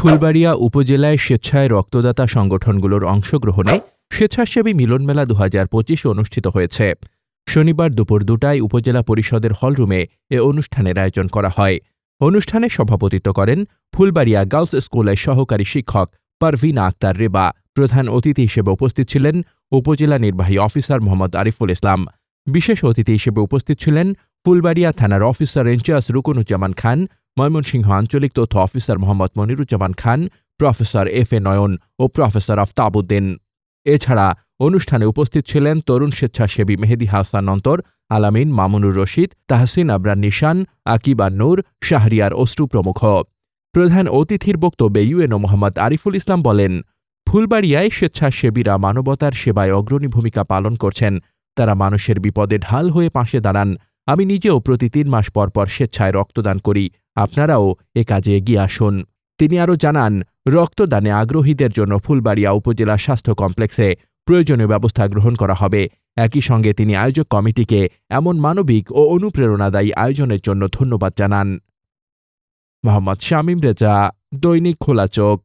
ফুলবাড়িয়া উপজেলায় স্বেচ্ছায় রক্তদাতা সংগঠনগুলোর অংশগ্রহণে স্বেচ্ছাসেবী মিলনমেলা দু হাজার পঁচিশ অনুষ্ঠিত হয়েছে। শনিবার দুপুর দুটায় উপজেলা পরিষদের হলরুমে এ অনুষ্ঠানের আয়োজন করা হয়। অনুষ্ঠানে সভাপতিত্ব করেন ফুলবাড়িয়া গার্লস স্কুলের সহকারী শিক্ষক পারভিনা আক্তার রেবা। প্রধান অতিথি হিসেবে উপস্থিত ছিলেন উপজেলা নির্বাহী অফিসার মোহাম্মদ আরিফুল ইসলাম। বিশেষ অতিথি হিসেবে উপস্থিত ছিলেন ফুলবাড়িয়া থানার officer in charge Ruknuzzaman Khan Mymensingh আঞ্চলিক তথ্য officer Mohammad Moniruzzaman Khan, professor F A Nayan O professor Aftabuddin এছাড়া অনুষ্ঠানে উপস্থিত ছিলেন তরুণ স্বেচ্ছাসেবী মেহেদি হাসান অন্তর, আলামিন মামুনুর রশিদ, তাহসিন আবরার নিশান, আকিবা নূর, শাহরিয়ার অশ্রু প্রমুখ। প্রধান অতিথির বক্তব্যে ইউএনও মোহাম্মদ আরিফুল ইসলাম বলেন, ফুলবাড়িয়ায় স্বেচ্ছাসেবীরা মানবতার সেবায় অগ্রণী ভূমিকা পালন করছেন। তারা মানুষের বিপদে ঢাল হয়ে পাশে দাঁড়ান। আমি নিজেও প্রতি তিন মাস পর পর স্বেচ্ছায় রক্তদান করি। আপনারাও এ কাজে এগিয়ে আসুন। তিনি আরও জানান, রক্তদানে আগ্রহীদের জন্য ফুলবাড়িয়া উপজেলা স্বাস্থ্য কমপ্লেক্সে প্রয়োজনীয় ব্যবস্থা গ্রহণ করা হবে। একই সঙ্গে তিনি আয়োজক কমিটিকে এমন মানবিক ও অনুপ্রেরণাদায়ী আয়োজনের জন্য ধন্যবাদ জানান। মোহাম্মদ শামীম রেজা, দৈনিক খোলা চোখ।